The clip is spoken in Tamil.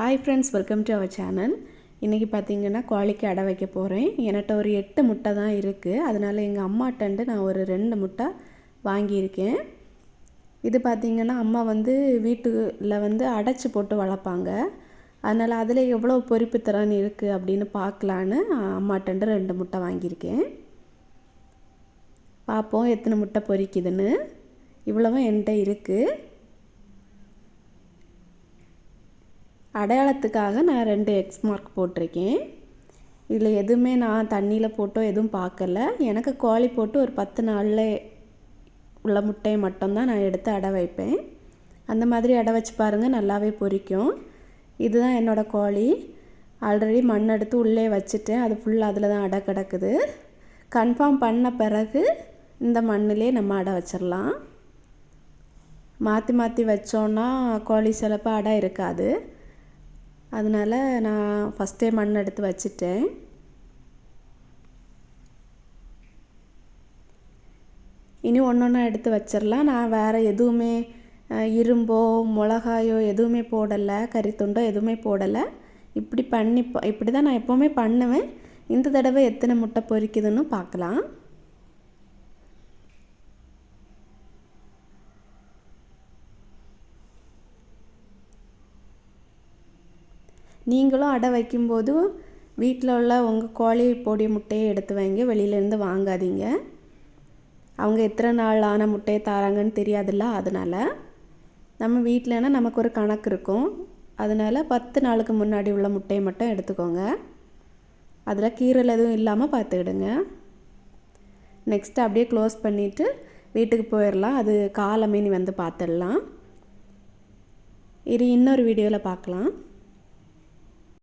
Hi friends welcome to our channel இன்றைக்கி பார்த்தீங்கன்னா கோழிக்கு அடை வைக்க போகிறேன் என்கிட்ட ஒரு எட்டு முட்டை தான் இருக்குது அதனால் எங்கள் அம்மாட்டண்டு நான் ஒரு ரெண்டு முட்டை வாங்கியிருக்கேன். இது பார்த்திங்கன்னா அம்மா வந்து வீட்டில் வந்து அடைச்சி போட்டு வளர்ப்பாங்க. அதனால் அதில் எவ்வளோ பொறிப்பு திறன் இருக்குது அப்படின்னு பார்க்கலான்னு அம்மாட்டண்டு ரெண்டு முட்டை வாங்கியிருக்கேன். பார்ப்போம் எத்தனை முட்டை பொறிக்குதுன்னு. இவ்வளவும் என்கிட்ட இருக்குது அடையாளத்துக்காக நான் ரெண்டு எக்ஸ் மார்க் போட்டிருக்கேன். இதில் எதுவுமே நான் தண்ணியில் போட்டோ எதுவும் பார்க்கல. எனக்கு கோழி போட்டு ஒரு பத்து நாளில் உள்ள முட்டையை மட்டும்தான் நான் எடுத்து அடை வைப்பேன். அந்த மாதிரி அடை வச்சு பாருங்கள் நல்லாவே பொரிக்கும். இதுதான் என்னோடய கோழி. ஆல்ரெடி மண் எடுத்து உள்ளே வச்சுட்டேன். அது ஃபுல்லாக அதில் தான் அடை கிடக்குது. கன்ஃபார்ம் பண்ண பிறகு இந்த மண்ணிலே நம்ம அடை வச்சிடலாம் மாற்றி மாற்றி வச்சோன்னா கோழி சிலப்போ அடை இருக்காது. அதனால் நான் ஃபஸ்ட்டே மண் எடுத்து வச்சுட்டேன். இனி ஒன்று ஒன்றா எடுத்து வச்சிடலாம் நான் வேறு எதுவுமே இரும்போ மிளகாயோ எதுவுமே போடலை. கறித்துண்டோ எதுவுமே போடலை. இப்படி பண்ணி இப்படி தான் நான் எப்போவுமே பண்ணுவேன். இந்த தடவை எத்தனை முட்டை பொரிக்குதுன்னு பார்க்கலாம். நீங்களும் அடை வைக்கும்போது வீட்டில் உள்ள உங்கள் கோழி பொடி முட்டையை எடுத்து வைங்க. வெளியிலேருந்து வாங்காதீங்க. அவங்க எத்தனை நாள் ஆன முட்டையை தராங்கன்னு தெரியாதுல்ல அதனால். நம்ம வீட்டிலனா நமக்கு ஒரு கணக்கு இருக்கும். அதனால் பத்து நாளுக்கு முன்னாடி உள்ள முட்டையை மட்டும் எடுத்துக்கோங்க. அதில் கீரல் எதுவும் இல்லாமல் பார்த்துக்கிடுங்க. நெக்ஸ்ட்டு அப்படியே க்ளோஸ் பண்ணிவிட்டு வீட்டுக்கு போயிடலாம். அது காலமே நீ வந்து பார்த்துடலாம். இது இன்னொரு வீடியோவில் பார்க்கலாம்.